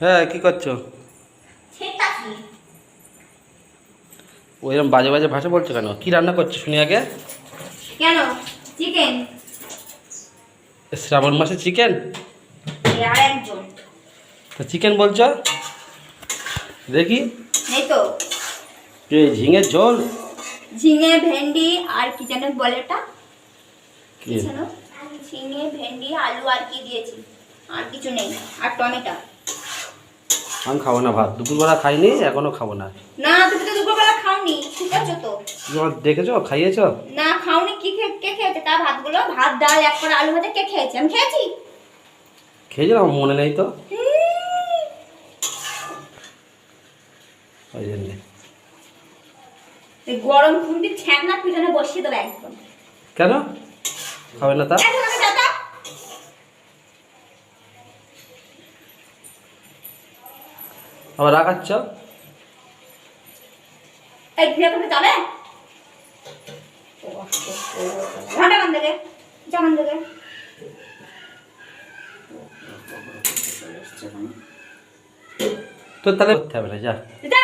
হ্যাঁ কি করছ? ওইরকম বাজে বাজে ভাষা বলছো কেন? কি রান্না করছ শুনি আগে? কেন? চিকেন। শ্রাবণ মাসে চিকেন? তা চিকেন বলছো? দেখি। এই তো। এই ঝিঙের ঝোল? ঝিঙে ভেন্ডি আর কি যেন বলে ওটা? কি? কি ঝিঙে ভেন্ডি আলু আর কি দিয়েছি। আর কিছু নেই। আর টমেটো। আমি খাব না ভাত। দুপুরবেলা খাইনি এখনও খাব না। না তুমি তো দুপুরবেলা খাওনি তো। তুমি আমার দেখেছ? খাইয়েছো? না খাওনি কি খেয়েছে? তা ভাতগুলো ভাত ডাল এক করে আলু কে খেয়েছে? আমি খেয়েছি। মনে নেই তো। ওই জন্যে। এই গরম খুন্তি ছ্যাঁকনা পিছনে বসিয়ে দেবে একদম। কেন? খাবে না তা? আবার রাখাচ্ছ এই যাবে? ঘণ্টা বান দেবে যেমন দেবে তো তাহলে করতে হবে না যা। যা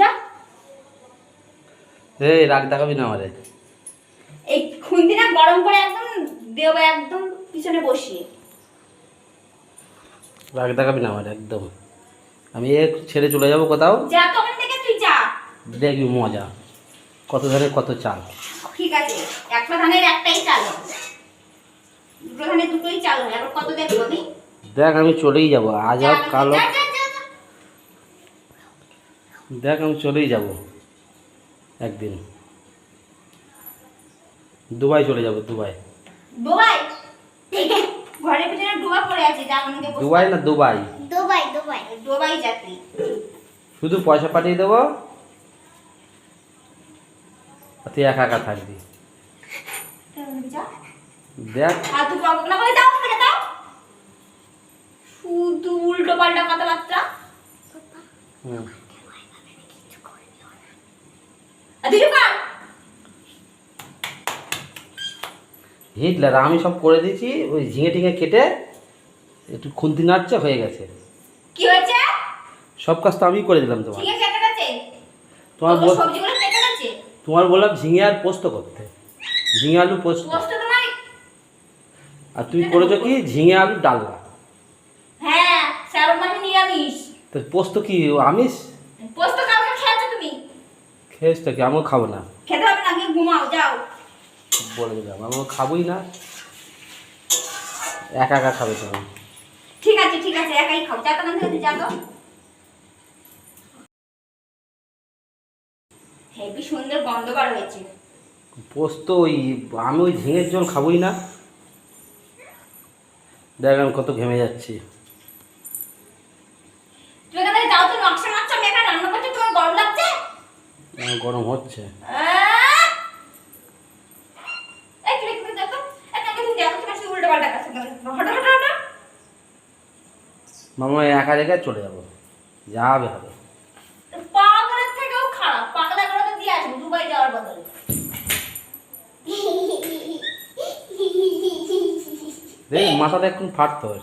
যা। এই রাগ দেখাবি না আমারে। এই খুন্তিটা গরম করে একদম দেবো একদম পিছনে বসিয়ে। রাগ দেখাবি না আমার একদম। আমি এ ছেড়ে চলে যাব কোথাও। যা তখন থেকে তুই যা। দেখবি মজা। কত ধানের কত চাল। ঠিক আছে একটা ধানের একটাই চাল। দুটো ধানের দুটোই চাল হবে এবার কত দেখব আমি দেখ আমি চলেই যাব। আজ হোক কাল হোক। দেখ আমি চলেই যাব। একদিন। দুবাই চলে যাব দুবাই। দুবাই? দুবাই না দুবাই? Dubai Dubai. দুবাই যাত্রী শুধু পয়সা পাঠিয়ে দেবো? তুই একা একা থাকবি। দেখ। আর তুই পকনা করে যাও থেকে যাও। শুধু উল্টো পাল্টা কথাবার্তা। হুম। আর তুই চুপ কর। হিটলার আমি সব করে দিয়েছি ওই ঝিঙে টিঙে কেটে একটু খুন্তি নাড়ছে হয়ে গেছে। কি হয়েছে? সব কাজ তো আমি করে দিলাম তোমার। ঠিক আছে তোমার তোমার বললাম ঝিঙে আর পোস্ত করতে। ঝিঙে আলু পোস্ত। আর তুমি করেছ কি? ঝিঙে আলু ডালনা হ্যাঁ নিরামিষ। তো পোস্ত কি আমিষ? পোস্ত খেয়েছো তুমি? খেয়েছ তো কি? আমিও খাব না। খেতে হবে না ঘুমাও যাও। বলে দিলাম আমিও খাবোই না। একা একা খাবে তুমি। ঠিক আছে ঠিক আছে একাই খাও। যা তখন থেকে যা তো। হেবি সুন্দর গন্ধ বার হয়েছে। পোস্ত ওই আমি ওই ঝিঙের জল খাবোই না। দেখ আমি কত ঘেমে যাচ্ছি। তোমার গরম হচ্ছে। উল্টো পাল্টা কাজ করতে হবে। হটো হটো হটো মামা একা জায়গায় চলে যাব। যা হবে পাগলের থেকেও খারাপ। পাগলা করে তো দিয়ে আসব দুবাই যাওয়ার বদলে। দেখ মাথাটা একটু ফাটতে হয়